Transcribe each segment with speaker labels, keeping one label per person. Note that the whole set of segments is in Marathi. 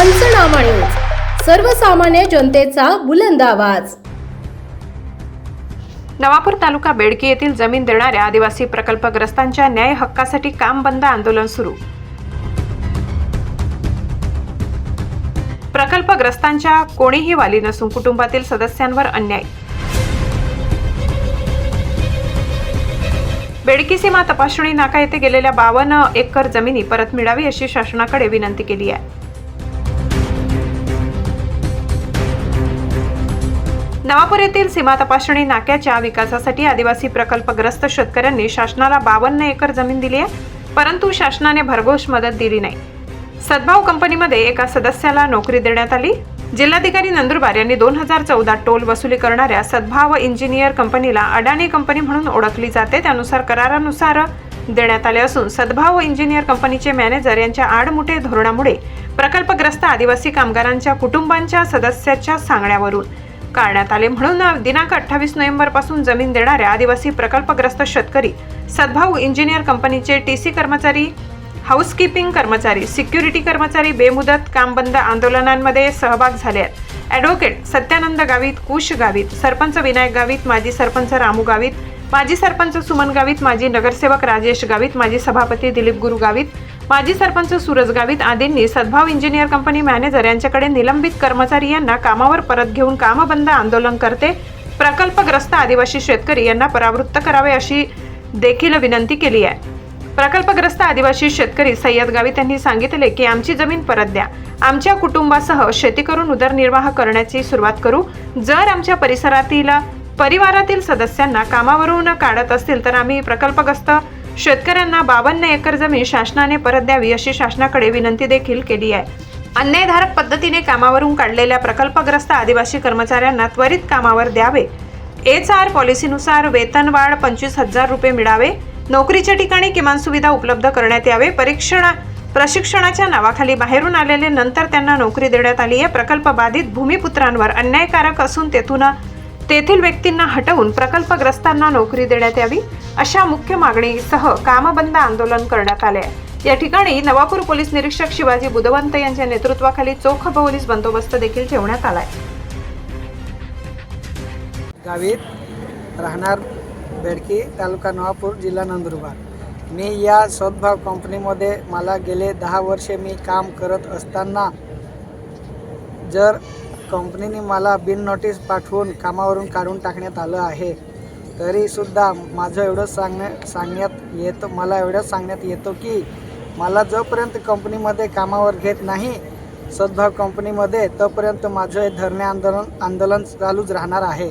Speaker 1: पंचनामा न्यूज. सर्वसामान्य जनतेचा बुलंद आवाज.
Speaker 2: नवापूर तालुका बेडकी येथील जमीन देणाऱ्या आदिवासी प्रकल्पग्रस्तांच्या न्याय हक्कासाठी काम बंद आंदोलन सुरू. प्रकल्पग्रस्तांच्या कोणीही वाली नसून कुटुंबातील सदस्यांवर अन्याय. बेडकी सीमा तपासणी नाका येथे गेलेल्या बावन्न एकर जमिनी परत मिळावी अशी शासनाकडे विनंती केली आहे. नवापूर येथील सीमा तपासणी नाक्याच्या विकासासाठी आदिवासी प्रकल्पग्रस्त शेतकऱ्यांनी शासनाला बावन्न एकर जमीन दिली आहे परंतु शासनाने भरघोष मदत दिली नाही. सद्भाव कंपनीमध्ये एका सदस्याला नोकरी देण्यात आली. जिल्हाधिकारी नंदुरबार यांनी दोन हजार चौदा टोल वसुली करणाऱ्या सद्भाव इंजिनियर कंपनीला अडाणी कंपनी म्हणून ओळखली जाते त्यानुसार करारानुसार देण्यात आले असून सद्भाव इंजिनियर कंपनीचे मॅनेजर यांच्या आडमुठे धोरणामुळे प्रकल्पग्रस्त आदिवासी कामगारांच्या कुटुंबांच्या सदस्याच्या सांगण्यावरून काढण्यात आले. म्हणून दिनांक अठ्ठावीस नोव्हेंबरपासून जमीन देणाऱ्या आदिवासी प्रकल्पग्रस्त शेतकरी सद्भाऊ इंजिनियर कंपनीचे टी सी कर्मचारी हाऊसकीपिंग कर्मचारी सिक्युरिटी कर्मचारी बेमुदत कामबंद आंदोलनांमध्ये सहभाग झाले आहेत. ॲडव्होकेट सत्यानंद गावित कुश गावित सरपंच विनायक गावित माजी सरपंच रामू गावित माजी सरपंच सुमन गावित माजी नगरसेवक राजेश गावित माजी सभापती दिलीप गुरु गावित माजी सरपंच सुरज गावित आदींनी सद्भाव इंजिनियर कंपनी मॅनेजर यांच्याकडे निलंबित कर्मचारी यांना कामावर परत घेऊन कामबंद आंदोलन करते. प्रकल्पग्रस्त आदिवासी शेतकरी यांना परावृत्त करावे अशी देखील विनंती केली आहे. प्रकल्पग्रस्त आदिवासी शेतकरी सय्यद गावित यांनी सांगितले की आमची जमीन परत द्या. आमच्या कुटुंबासह शेती करून उदरनिर्वाह करण्याची सुरुवात करू. जर आमच्या परिसरातील परिवारातील सदस्यांना कामावरून काढत असतील तर आम्ही प्रकल्पग्रस्त शेतकऱ्यांना बावन्न एकर जमीन शासनाने परत द्यावी अशी शासनाकडे विनंती देखील केली आहे. अन्यायधारक पद्धतीने कामावरून काढलेल्या प्रकल्पग्रस्त आदिवासी कर्मचाऱ्यांना त्वरित कामावर द्यावे. एच आर पॉलिसीनुसार वेतनवाढ पंचवीस हजार रुपये मिळावे. नोकरीच्या ठिकाणी किमान सुविधा उपलब्ध करण्यात यावे. परीक्षणा प्रशिक्षणाच्या नावाखाली बाहेरून आलेले नंतर त्यांना नोकरी देण्यात आली आहे. प्रकल्प बाधित भूमिपुत्रांवर अन्यायकारक असून तेथून तेथील व्यक्तींना हटवून प्रकल्पग्रस्तांना नोकरी देण्यात यावी अशा मुख्य मागणीसह कामबंद आंदोलन करण्यात आले. आहे या ठिकाणी नवापूर पोलीस निरीक्षक शिवाजी बुधवंत यांच्या नेतृत्वाखाली चोख पोलीस बंदोबस्त देखील ठेवण्यात आलाय.
Speaker 3: गावीत राहणार बेडकी तालुका नवापूर जिल्हा नंदुरबार. मी या सद्भाव कंपनीमध्ये मला गेले दहा वर्षे मी काम करत असताना जर कंपनीने मला बिन नोटीस पाठवून कामावरून काढून टाकण्यात आलं आहे. तरीसुद्धा माझं एवढं सांगण्या सांगण्यात येतं मला एवढं सांगण्यात येतं की मला जोपर्यंत कंपनीमध्ये कामावर घेत नाही सद्भाव कंपनीमध्ये तोपर्यंत माझं हे धरणे आंदोलन आंदोलन चालूच राहणार आहे.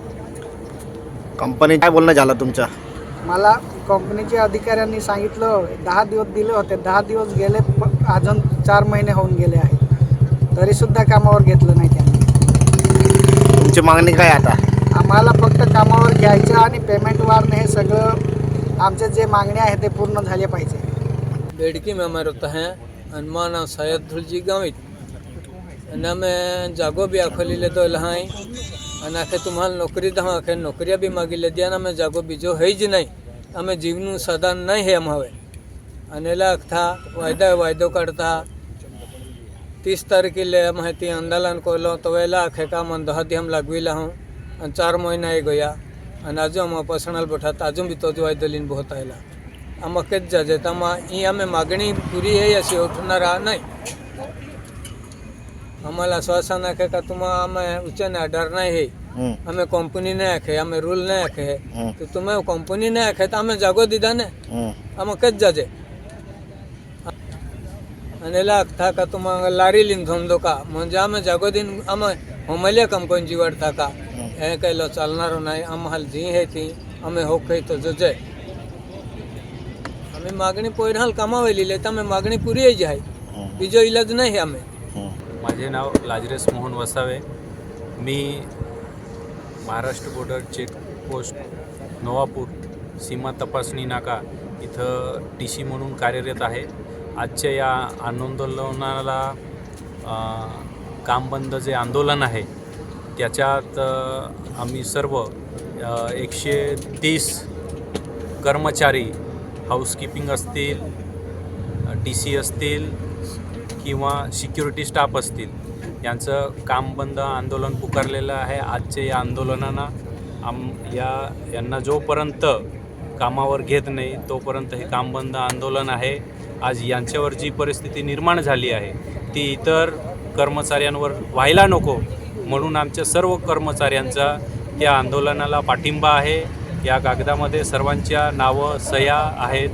Speaker 4: कंपनी काय बोलणं झालं तुमचं?
Speaker 3: मला कंपनीच्या अधिकाऱ्यांनी सांगितलं दहा दिवस दिले होते. दहा दिवस गेले अजून चार महिने होऊन गेले आहे तरीसुद्धा कामावर घेतलं नाही.
Speaker 4: तुमची मागणी काय आता
Speaker 3: आम्हाला फक्त कामावर घ्यायचं आणि पेमेंट वाढणं हे सगळं आमचे जे मागणी आहे ते पूर्ण झाले पाहिजे
Speaker 5: बेडकी में हमारे होता है हनुमान और सैयद धुलजी गावित અને અમે જાગો બી આખો લઈ લીધો લહાઈ અને આખે તમારે નોકરી તો આખે નોકરીયા બી માગી લીધી અને અમે જાગો બીજો હઈ જ નહીં અમે જીવનું સદાન નહીં હે એમ હવે અને એલા था વાયદા વાયદો કાઢતા तीस तारखेला माहिती आंदोलन केलं तवेला खेका मन दहा दी हमला गुईला हूँ आणि चार महिना हे गया आणि आजू आम्हा पर्सनल बठात आजू बी तो दिवाय दलीन बहुत आयला आम्हा केच जाजे आम्हा ही आम्ही मागणी पुरी आहे अशी उठणारा नाही आम्हाला श्वासन आहे का तुम्हा आम्ही उच्चना डर नाही
Speaker 4: हे
Speaker 5: आम्ही कंपनी नाही आखे आम्ही
Speaker 4: रूल
Speaker 5: नाही आखे तर तुम्ही कंपनी नाही आखे तर आम्ही जागो
Speaker 4: दिदा
Speaker 5: ने आम्हा केच जाजे અને લાગ था का तुम्हाला लारी લીન ધંધો का म्हणजे आम्ही जागो दिन आम्ही होमल्या कंपनी जीवाड था का हे केलं चालणार नाही आम्हाला जी हे ती आम्ही हो काही तो जजे आम्ही मागणी पोयराल कामावलेली आहे तर आम्ही मागणी पुरी यायची आहे બીજો इलाज नाही आहे आम्ही
Speaker 6: माझे नाव लाजरेस मोहन वसावे मी महाराष्ट्र बॉर्डर चेकपोस्ट नवापूर सीमा तपासणी नाका इथं टी सी म्हणून कार्यरत आहे आजच्या या आंदोलनाला काम बंद जे आंदोलन आहे त्याच्यात आम्ही सर्व एकशे तीस कर्मचारी हाऊसकीपिंग असतील टी सी असतील किंवा सिक्युरिटी स्टाफ असतील यांचं काम बंद आंदोलन पुकारलेलं आहे आजच्या या आंदोलनांना. आम या यांना जोपर्यंत कामावर घेत नाही तोपर्यंत हे काम बंद आंदोलन आहे. आज यांच्यावर जी परिस्थिती निर्माण झाली आहे ती इतर कर्मचाऱ्यांवर व्हायला नको म्हणून आमच्या सर्व कर्मचाऱ्यांचा या आंदोलनाला पाठिंबा आहे. या कागदामध्ये सर्वांच्या नावं सह्या आहेत.